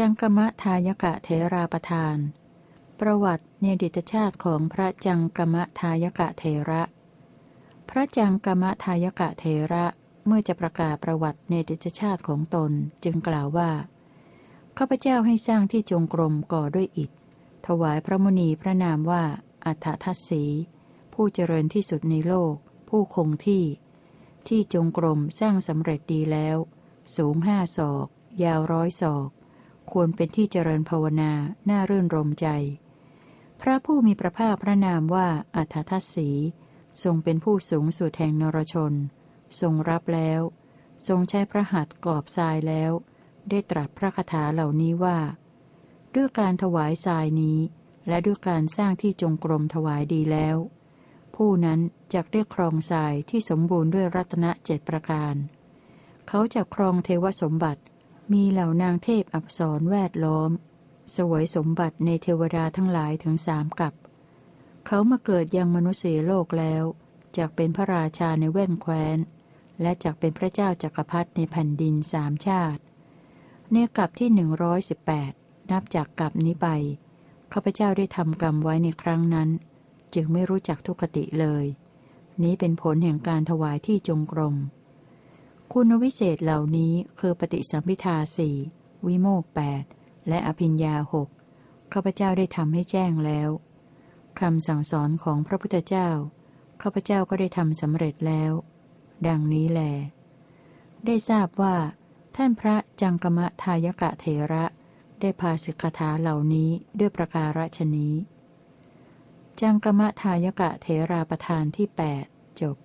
จังกมะทายกะเทราประทาน ประวัติในดิตชาติของพระจังกมะทายกะเทระ พระจังกมะทายกะเทระเมื่อจะประกาศประวัติในดิชาติของตนจึงกล่าวว่าข้าพเจ้าให้สร้างที่จงกรมก่อด้วยอิฐ ถวายพระมุนีพระนามว่า อัฏฐทัศสี ผู้เจริญที่สุดในโลก ผู้คงที่ ที่จงกรมสร้างสำเร็จดีแล้ว สูงห้าศอก ยาวร้อยศอก ควรเป็นที่เจริญภาวนาน่ารื่นรมใจ พระผู้มีพระภาคพระนามว่าอัฏฐทัศสี ทรงเป็นผู้สูงสุดแห่งนรชน ทรงรับแล้ว ทรงใช้พระหัตถ์กอบทรายแล้ว ได้ตรัสพระคาถาเหล่านี้ว่า ด้วยการถวายทรายนี้ และด้วยการสร้างที่จงกรมถวายดีแล้ว ผู้นั้นจะเรียกครองทรายที่สมบูรณ์ด้วยรัตนเจ็ดประการ เขาจะครองเทวสมบัติ มีเหล่านางเทพอับสรแวดล้อม สวยสมบัติในเทวดาทั้งหลายถึงสามกับ เขามาเกิดยังมนุษย์โลกแล้วจากเป็นพระราชาในแว่นแคว้น และจากเป็นพระเจ้าจากักรพรรดิในแผ่นดินสามชาติเนกับที่หนึ่งร้อยสิบแปดนับจากกับนี้ไปข้าพเจ้าได้ทำกรรมไว้ในครั้งนั้น จึงไม่รู้จักทุกติเลย นี้เป็นผลแห่งการถวายที่จงกรม คุณวิเศษเหล่านี้คือปฏิสัมพิทาสี่วิโมกแปดและอภิญญาหกข้าพเจ้าได้ทำให้แจ้งแล้วคำสั่งสอนของพระพุทธเจ้าข้าพเจ้าก็ได้ทำสำเร็จแล้ว ดังนี้แล ได้ทราบว่า ท่านพระจังกมะทายกะเถระ ได้พาสิกขาเหล่านี้ด้วยประการฉนี้ จังกมะทายกะเถราประธานที่8จบ